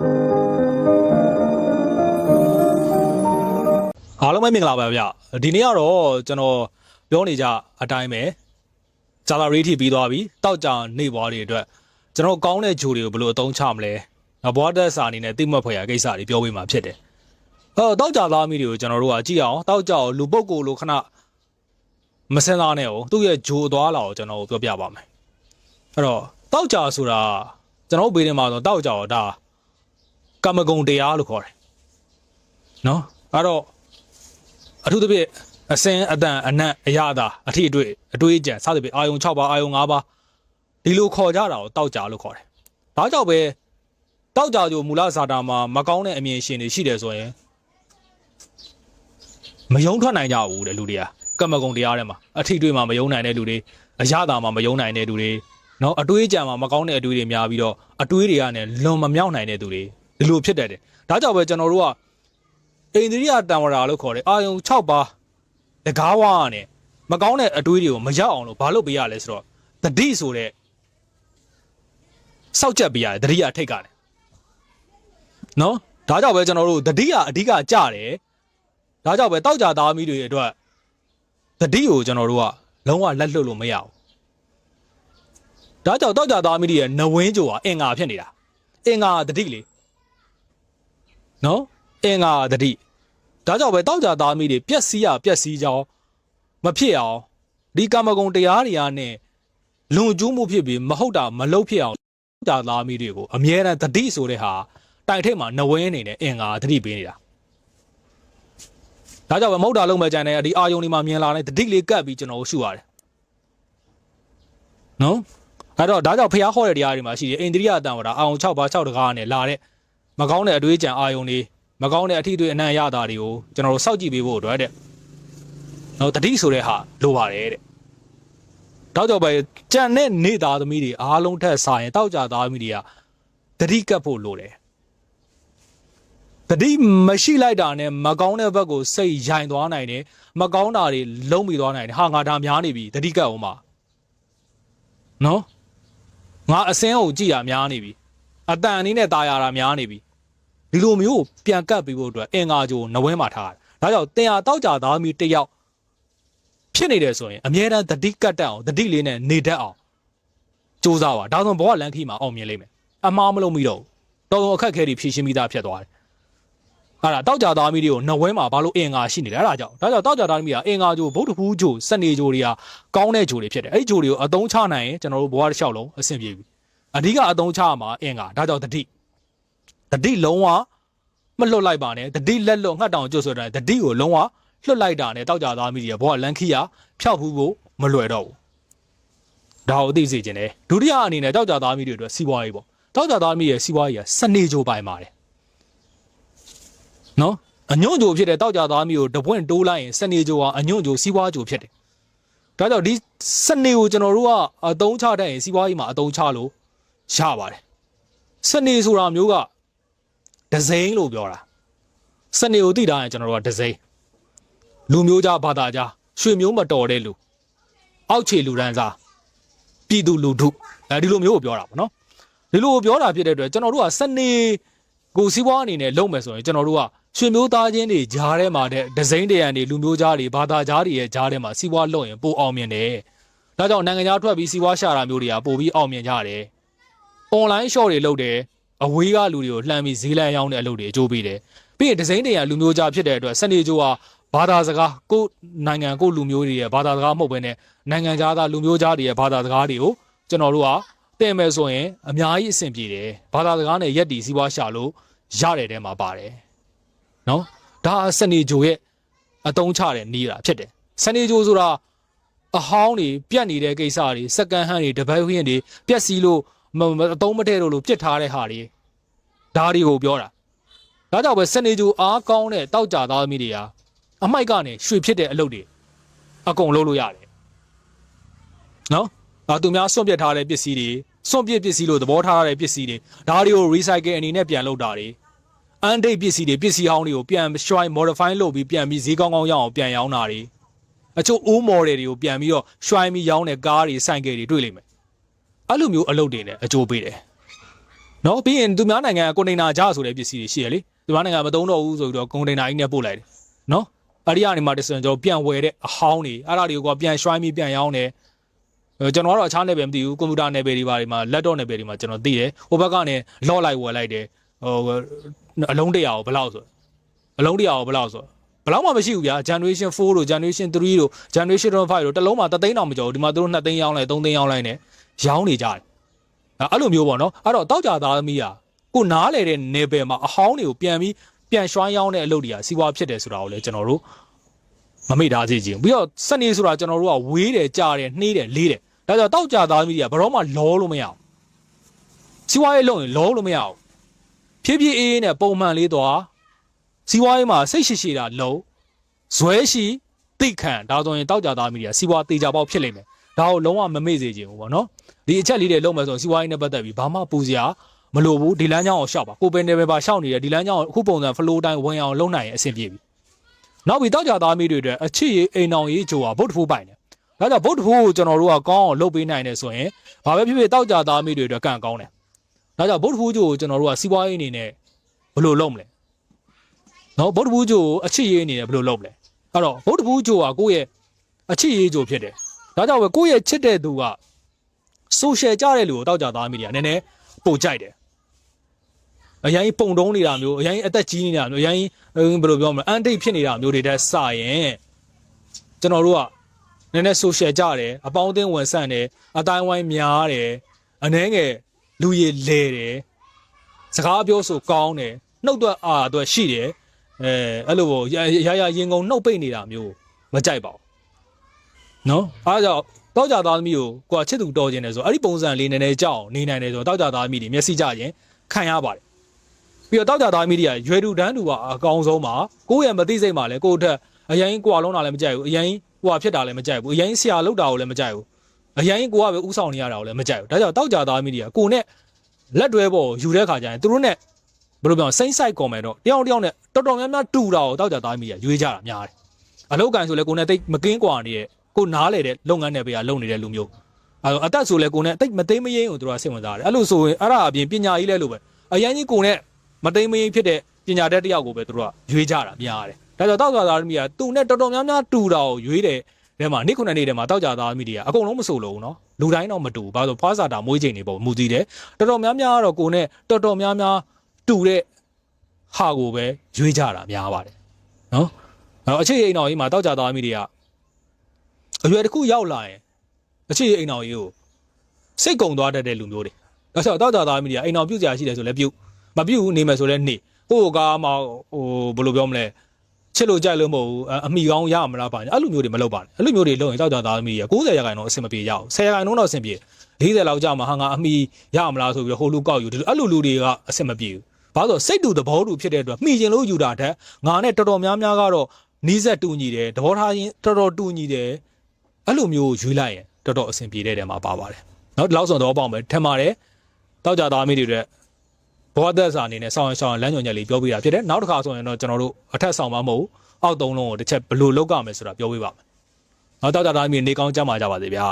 အားလုံးပဲမင်္ဂလာပါဗျဒီနေ့ကတော့ကျွန်တော်ပြောနေကြအတိုင်းပဲဂျာလာရေးထိပြီးသွားပြီတောက်ကြနေဘွားတွေအတွက်ကျွန်တော်ကောင်းတဲ့ဂျိုတွေကိုဘယ်လိုအသုံးချမလဲဘွားတက်စာအနေနဲ့တိမှတ်ဖွယ်ရာကိစ္စတွေပြောပေးမှာဖြစ်တယ်ဟောတောက်ကြသားမိတွေကိုကျွန်တော်တို့ကကြည့်အောင်တောက်ကြအောင်လူပုတ်ကိုလိုခဏမစင်စားနဲ့အောင်သူ့ရဲ့ဂျိုအသွားလာကိုကျွန်တော်ပြောပြပါမယ်အဲ့တော့တောက်ကြဆိုတာကျွန်တော်ဘေးထဲမှာဆိုတောက်ကြတော့ဒါ ကမ္မဂုံတရားလို့ခေါ်တယ်နော်အဲ့တော့အထူးသဖြင့်အစင်းအတန်အနက်အရသာအထီအတွေ့အတွေးအကြံစသဖြင့်အာယုံ6ပါးအာယုံ5ပါးဒီလိုခေါ်ကြတာကိုတောက်ကြလို့ခေါ်တယ်။ဒါကြောင့်ပဲတောက်ကြကြိုမူလဇာတာမှာမကောင်းတဲ့အမြင်ရှင်တွေရှိတယ်ဆိုရင်မယုံထွက်နိုင်ကြဘူးတဲ့လူတွေကကမ္မဂုံတရားထဲမှာအထီအတွေ့မှာမယုံနိုင်တဲ့လူတွေအရသာမှာမယုံနိုင်တဲ့လူတွေနော်အတွေးအကြံမှာမကောင်းတဲ့အတွေးတွေများပြီးတော့အတွေးတွေကလည်းလွန်မမြောက်နိုင်တဲ့သူတွေ ဒီလိုဖြစ်တတ်တယ်။ဒါကြောင့်ပဲကျွန်တော်တို့ကအိန္ဒိယတံဝရာလို့ခေါ်တယ်အာယုံ6ပါးတကားဝါနဲ့မကောင်းတဲ့အတွေးတွေကိုမရောက်အောင်လို့ဘာလုပ်ပေးရလဲဆိုတော့တတိဆိုတဲ့စောက်ချက်ပေးရတယ်တတိယထိတ်ကလည်းနော်ဒါကြောင့်ပဲကျွန်တော်တို့တတိယအဓိကကြတယ်ဒါကြောင့်ပဲတောက်ကြသားမီးတွေအတွက်တတိကိုကျွန်တော်တို့ကလုံးဝလက်လွတ်လို့မရဘူးဒါကြောင့်တောက်ကြသားမီးတွေရဲ့နဝင်းကြိုကအင်္ဂါဖြစ်နေတာအင်္ဂါတတိလေ နော်အင်္ဂါတတိဒါကြောင့်ပဲတောက်ကြသားမိတွေပျက်စီးရပျက်စီးကြောင်းမဖြစ်အောင်ဒီကာမဂုဏ်တရားတွေကနဲ့လွန်ကျူးမှုဖြစ်ပြီးမဟုတ်တာမလုပ်ဖြစ်အောင်တောက်ကြသားမိတွေကိုအမြဲတမ်းတတိဆိုတဲ့ဟာတိုင်ထိတ်မှာနဝင်းနေတဲ့အင်္ဂါတတိပေးနေတာဒါကြောင့်ပဲမဟုတ်တာလုံးမဲ့ကြံတဲ့ဒီအာယုန်ဒီမှာမြင်လာတဲ့တတိလေးကပ်ပြီးကျွန်တော်ရှုရတယ်နော်အဲ့တော့ဒါကြောင့်ဖျားဟောတဲ့တရားတွေမှာရှိတယ်အိန္ဒိယအတန်ဝတာအာယုံ6ပါး6တကားနဲ့လာတဲ့ မကောင်းတဲ့အတွေးကြံအာယုံတွေမကောင်းတဲ့အထီးတွေအနံ့ရတာတွေကိုကျွန်တော်တို့စောင့်ကြည့်ပေးဖို့အတွက်တဲ့နော်တတိဆိုတဲ့ဟာလိုပါတယ်တဲ့တောက်ကြောက်ပဲကြံတဲ့နေသားသမီးတွေအားလုံးထက်စာရင်တောက်ကြသားသမီးတွေကတတိကပ်ဖို့လိုတယ်တတိမရှိလိုက်တာနဲ့မကောင်းတဲ့ဘက်ကိုစိတ်ရိုင်သွားနိုင်တယ်မကောင်းတာတွေလုံးမိသွားနိုင်တယ်ဟာငါဒါများနေပြီတတိကပ်အောင်ပါနော်ငါအစင်းကိုကြည်ရများနေပြီအတန်အနေနဲ့ตายရတာများနေပြီ ဒီလိုမျိုးပြန်ကတ်ပြီးဖို့အတွက်အင်္ဂါကြိုနဝဲမှာထားတယ်။ဒါကြောင့်တင်ဟာတောက်ကြသားမီတယောက်ဖြစ်နေတယ်ဆိုရင်အမြဲတမ်းတတိကတ်တက်အောင်တတိလေးနဲ့နေတတ်အောင်စူးစမ်းပါ။ဒါဆိုဘဝလန်ခီမှာအောင်မြင်လိမ့်မယ်။အမှားမလုပ်မိတော့ဘူး။တော်တော်အခက်ခဲတွေဖြည့်ရှင်းပြီးသားဖြစ်သွားတယ်။အဲ့ဒါတောက်ကြသားမီတွေကိုနဝဲမှာဘာလို့အင်္ဂါရှိနေလဲအဲ့ဒါကြောင့်ဒါကြောင့်တောက်ကြသားမီကအင်္ဂါကြိုဗုဒ္ဓဖူးကြိုစနေကြိုတွေကကောင်းတဲ့ကြိုတွေဖြစ်တယ်။အဲ့ဒီကြိုတွေကိုအသုံးချနိုင်ရင်ကျွန်တော်တို့ဘဝတစ်လျှောက်လုံးအဆင်ပြေပြီ။အဓိကအသုံးချရမှာအင်္ဂါဒါကြောင့်တတိ တတိလုံးဝမလွတ်လိုက်ပါနဲ့တတိလက်လွတ်ငှက်တောင်ကျွတ်ဆိုတဲ့တတိကိုလုံးဝလွတ်လိုက်တာနဲ့တောက်ကြသားမိကြီးဘောကလန်ခီယာဖျောက်ဖူးဖို့မလွယ်တော့ဘူးဒါကိုသိစေချင်တယ်ဒုတိယအနေနဲ့တောက်ကြသားမိတွေအတွက်စီးပွားရေးပေါ့တောက်ကြသားမိရဲ့စီးပွားရေးကစနေကြိုပိုင်ပါတယ်နော်အညွန့်ကြိုဖြစ်တဲ့တောက်ကြသားမိကိုတပွင့်တိုးလိုက်ရင်စနေကြိုကအညွန့်ကြိုစီးပွားကြိုဖြစ်တယ်ဒါကြောင့်ဒီစနေကိုကျွန်တော်တို့ကအတုံးချတတ်ရင်စီးပွားရေးမှာအတုံးချလို့ရပါတယ်စနေဆိုတာမျိုးက ဒဇိန်လို့ပြောတာစနေကိုသိတာရင်ကျွန်တော်တို့ကဒဇိန်လူမျိုးကြားဘာသာကြားရွှေမျိုးမတော်တဲ့လူအောက်ခြေလူရန်စားပြည်သူလူထုအဲဒီလိုမျိုးကိုပြောတာပေါ့နော်ဒီလိုကိုပြောတာဖြစ်တဲ့အတွက်ကျွန်တော်တို့ကစနေကိုစီးပွားအနေနဲ့လုပ်မယ်ဆိုရင်ကျွန်တော်တို့ကရွှေမျိုးသားချင်းတွေကြားထဲမှာတဲ့ဒဇိန်တရံတွေလူမျိုးကြားတွေဘာသာကြားတွေရဲ့ကြားထဲမှာစီးပွားလုပ်ရင်ပိုအောင်မြင်တယ်ဒါကြောင့်နိုင်ငံခြားထွက်ပြီးစီးပွားရှာတာမျိုးတွေကပိုပြီးအောင်မြင်ကြတယ် online shop တွေလုပ်တယ် အဝေးကလူတွေကိုလှမ်းပြီးဈေးလမ်းရောင်းတဲ့အလုပ်တွေအကျိုးပေးတယ်။ပြီးရင်ဒီဇိင်းတွေကလူမျိုးကြားဖြစ်တဲ့အတွက်စနေကျိုးကဘာသာစကားကိုယ်နိုင်ငံကိုယ်လူမျိုးတွေရဲ့ဘာသာစကားမဟုတ်ဘဲနဲ့နိုင်ငံခြားသားလူမျိုးကြားတွေရဲ့ဘာသာစကားတွေကိုကျွန်တော်တို့ကတင်မယ်ဆိုရင်အများကြီးအဆင်ပြေတယ်။ဘာသာစကားနဲ့ရက်တီစီးပွားရှာလို့ရတဲ့တဲမှာပါတယ်။နော်ဒါစနေကျိုးရဲ့အတုံးချတဲ့နေရာဖြစ်တယ်။စနေကျိုးဆိုတာအဟောင်းတွေပြတ်နေတဲ့ကိစ္စတွေစက္ကန့်ဟန်းတွေတပတ်ဟင်းတွေပြက်စီးလို့မမအတုံးမထဲလို့လို့ပြစ်ထားတဲ့ဟာတွေ ဒါတွေကိုပြောတာဒါကြောင့်ပဲစနေကျူအားကောင်းတဲ့တောက်ကြသားသမီးတွေဟာအမိုက်ကနေရွှေဖြစ်တဲ့အလုပ်တွေအကုန်လုပ်လို့ရတယ်နော်ဒါသူများစွန့်ပစ်ထားတဲ့ပစ္စည်းတွေစွန့်ပစ်ပစ္စည်းလို့သဘောထားရတဲ့ပစ္စည်းတွေဒါတွေကို recycle အနေနဲ့ပြန်လုပ်တာတွေအန်ဒိတ်ပစ္စည်းတွေပစ္စည်းဟောင်းတွေကိုပြန် shine modify လုပ်ပြီးပြန်ပြီးဈေးကောင်းကောင်းရအောင်ပြန်ရောင်းတာတွေအချို့ old model တွေကိုပြန်ပြီးတော့ shine ပြီးရောင်းတဲ့ကားတွေစိုင်ကယ်တွေတွေ့လိမ့်မယ်အဲ့လိုမျိုးအလုပ်တွေနဲ့အကျိုးပေးတယ် နော်ပြီးရင်သူများနိုင်ငံကကွန်တိန်နာကြားဆိုတဲ့ပစ္စည်းတွေရှိရလေသူများနိုင်ငံမသုံးတော့ဘူးဆိုပြီးတော့ကွန်တိန်နာကြီးနဲ့ပို့လိုက်တယ်နော်အဲ့ဒီကနေမှတစ်စံကျွန်တော်ပြန်ဝယ်တဲ့အဟောင်းတွေအဲ့ဒါတွေကိုကပြန်ရွှိုင်းပြီးပြန်ရောင်းတယ်ကျွန်တော်ကတော့အခြားနယ်ပယ်မသိဘူးကွန်ပျူတာနယ်ပယ်တွေပါတွေမှာလက်တော့နယ်ပယ်တွေမှာကျွန်တော်သိတယ်ဟိုဘက်ကနေလော့လိုက်ဝယ်လိုက်တယ်ဟိုအလုံးတရာကိုဘယ်လောက်ဆိုအလုံးတရာကိုဘယ်လောက်ဆိုဘယ်လောက်မှမရှိဘူးဗျာ generation 4တို့ generation 3တို့ generation 5တို့တစ်လုံးမှာ3သိန်းတောင်မကျော်ဘူးဒီမှာသူတို့2သိန်းရောင်းလိုက်3သိန်းရောင်းလိုက်နဲ့ရောင်းနေကြတယ် အဲ့လိုမျိုးပေါ့နော်အဲ့တော့တောက်ကြသားသမီးอ่ะကိုနားလေတဲ့နယ်ပယ်မှာအဟောင်းတွေကိုပြန်ပြီးပြန်ရွှိုင်းရောင်းတဲ့အလုပ်တွေကစီးပွားဖြစ်တယ်ဆိုတာကိုလည်းကျွန်တော်တို့မမေ့ထားစေချင်ဘူးပြီးတော့စနေဆိုတာကျွန်တော်တို့ကဝေးတယ်ကြားတယ်နှေးတယ်လေးတယ်ဒါကြောင့်တောက်ကြသားသမီးတွေကဘယ်တော့မှလောလို့မရအောင်စီးပွားရေးလုပ်ရင်လောလို့မရအောင်ဖြည်းဖြည်းအေးအေးနဲ့ပုံမှန်လေးသွားစီးပွားရေးမှာစိတ်ရှိရှိတာလုံးဇွဲရှိသိခံဒါဆိုရင်တောက်ကြသားသမီးတွေကစီးပွားတေချာပေါက်ဖြစ်လိမ့်မယ် ဒါကိုလုံးဝမမေ့စေချင်ဘူးပေါ့နော်ဒီအချက်လေးတွေလုံးမယ်ဆိုရင်စီးပွားရေးနဲ့ပတ်သက်ပြီးဘာမှပူစရာမလိုဘူးဒီလမ်းကြောင်းကိုရှောက်ပါကိုပင်နေပဲပါရှောက်နေတယ်ဒီလမ်းကြောင်းကိုအခုပုံစံ flow တိုင်းဝင်အောင်လုပ်နိုင်ရင်အဆင်ပြေပြီနောက်ပြီးတောက်ကြသားသမီးတွေအတွက်အချစ်ရေးအိမ်အောင်ရေးကြိုးอ่ะဗုဒ္ဓဖူးပိုင်တယ်ဒါကြောင့်ဗုဒ္ဓဖူးကိုကျွန်တော်တို့ကကောင်းအောင်လုပ်ပေးနိုင်တယ်ဆိုရင်ဘာပဲဖြစ်ဖြစ်တောက်ကြသားသမီးတွေအတွက်ကံကောင်းတယ်ဒါကြောင့်ဗုဒ္ဓဖူးကြိုးကိုကျွန်တော်တို့ကစီးပွားရေးအနေနဲ့ဘယ်လိုလုပ်မလဲနော်ဗုဒ္ဓဖူးကြိုးကိုအချစ်ရေးအနေနဲ့ဘယ်လိုလုပ်မလဲအဲ့တော့ဗုဒ္ဓဖူးကြိုးကကိုယ့်ရဲ့အချစ်ရေးကြိုးဖြစ်တယ် ဒါကြောင့်ပဲကိုယ့်ရဲ့ချစ်တဲ့သူက social ကြတဲ့လူကိုတောက်ကြသားမိတွေကနည်းနည်းပိုကြိုက်တယ်အရင်ပုံတုံးနေတာမျိုးအရင်အသက်ကြီးနေတာမျိုးအရင်ဘယ်လိုပြောမလဲအန်တိတ်ဖြစ်နေတာမျိုးတွေတက်စရင်ကျွန်တော်တို့ကနည်းနည်း social ကြတယ်အပေါင်းအသင်းဝင်ဆန့်တယ်အတိုင်းဝိုင်းများတယ်အနှဲငယ်လူရည်လဲတယ်စကားပြောဆိုကောင်းတယ်နှုတ်သွက်အားအတွက်ရှိတယ်အဲအဲ့လိုပေါ့ရရရရင်ကုန်နှုတ်ပိတ်နေတာမျိုးမကြိုက်ပါဘူး နော်အားကြောင့်တောက်ကြသားသမီးကိုကိုကချစ်သူတော်ခြင်းတယ်ဆိုအဲ့ဒီပုံစံလေးနည်းနည်းကြောက်နေနိုင်တယ်ဆိုတော့တောက်ကြသားသမီးတွေမျက်စိကြရင်ခံရပါတယ်ပြီးတော့တောက်ကြသားသမီးတွေကရွယ်တူတန်းတူကအကောင်းဆုံးပါကိုယ့်ရဲ့မသိစိတ်မှလည်းကိုယ့်အထက်အရင်ကွာလုံးတာလည်းမကြိုက်ဘူးအရင်ဟွာဖြစ်တာလည်းမကြိုက်ဘူးအရင်ဆရာလောက်တာကိုလည်းမကြိုက်ဘူးအရင်ကိုကပဲဥဆောင်နေရတာကိုလည်းမကြိုက်ဘူးဒါကြောင့်တောက်ကြသားသမီးတွေကကိုနဲ့လက်တွဲပေါ်ယူတဲ့ခါကျရင်သူတို့နဲ့ဘယ်လိုပြောစိမ့်ဆိုင်ကွန်မယ်တော့တယောက်တယောက်နဲ့တော်တော်များများတူတာကိုတောက်ကြသားသမီးတွေကရွေးကြတာများတယ်အလောက်ကန်ဆိုလဲကိုနဲ့တိတ်မကင်းကွာနေတဲ့ ကိုနားလေတဲ့လုပ်ငန်းတွေပဲလုံနေတဲ့လူမျိုးအဲအသက်ဆိုလဲကိုနဲ့တိတ်မသိမရင်းကိုသူတို့ကစိတ်ဝင်စားတယ်အဲ့လိုဆိုရင်အဲ့ဒါအပြင်ပညာကြီးလဲလို့ပဲအရင်ကြီးကိုနဲ့မသိမရင်းဖြစ်တဲ့ပညာတတ်တယောက်ကိုပဲသူတို့ကရွေးကြတာများတယ်ဒါကြောင့်တောက်ကြသားသမီးကသူနဲ့တော်တော်များများတူတာကိုရွေးတယ်ထဲမှာနေ့ခုနှစ်နေ့ထဲမှာတောက်ကြသားသမီးတွေကအကုန်လုံးမဆိုလို့နော်လူတိုင်းတော့မတူဘူးဘာလို့ဖွားစာတာမွေးချိန်နေပုံမူတည်တယ်တော်တော်များများကတော့ကိုနဲ့တော်တော်များများတူတဲ့ဟာကိုပဲရွေးကြတာများပါတယ်နော်အဲ့တော့အခြေအိမ်တော်ကြီးမှာတောက်ကြသားသမီးတွေက အရွယ်တစ်ခုရောက်လာရင်အခြေအိမ်တော်ကြီးကိုစိတ်ကုံသွားတတ်တဲ့လူမျိုးတွေဒါဆိုတော့တောက်ကြသားသမီးတွေကအိမ်တော်ပြုတ်ကြရှိတယ်ဆိုလဲပြုတ်မပြုတ်နေမယ်ဆိုလဲနေဟိုကားမှာဟိုဘယ်လိုပြောမလဲချစ်လို့ကြိုက်လို့မဟုတ်ဘူးအမိကောင်းရမလားပါအဲ့လိုမျိုးတွေမလုပ်ပါနဲ့အဲ့လိုမျိုးတွေလုပ်ရင်တောက်ကြသားသမီးတွေက90ရာခိုင်နှုန်းအဆင်မပြေရအောင်10ရာခိုင်နှုန်းတော့အဆင်ပြေ40လောက်ကြာမှဟာငါအမိရမလားဆိုပြီးတော့ဟိုလူကောက်ယူဒီလိုအဲ့လိုလူတွေကအဆင်မပြေဘူးဘာလို့စိတ်တူသဘောတူဖြစ်တဲ့အတွက်မှီကျင်လို့ယူတာတဲ့ငါနဲ့တော်တော်များများကတော့နီးစက်တူညီတယ်သဘောထားချင်းတော်တော်တူညီတယ် အဲ့လိုမျိုးရွေးလိုက်ရင်တော်တော်အဆင်ပြေတဲ့တဲမှာပါပါတယ်နော်ဒီလောက်ဆိုတော့ပေါ့မယ်ထင်ပါတယ်တောက်ကြသားမိတွေတဲ့ဘောသက်စာအနေနဲ့ဆောင်းဆောင်းလမ်းညွန်ချက်လေးပြောပြတာဖြစ်တယ်နောက်တစ်ခါဆိုရင်တော့ကျွန်တော်တို့အထက်ဆောင်မမဟုတ်အောက်သုံးလုံးကိုတစ်ချက်ဘယ်လိုလောက်ကမယ်ဆိုတာပြောပြပါမယ်နောက်တောက်ကြသားမိနေကောင်းကြမှာကြပါစေဗျာ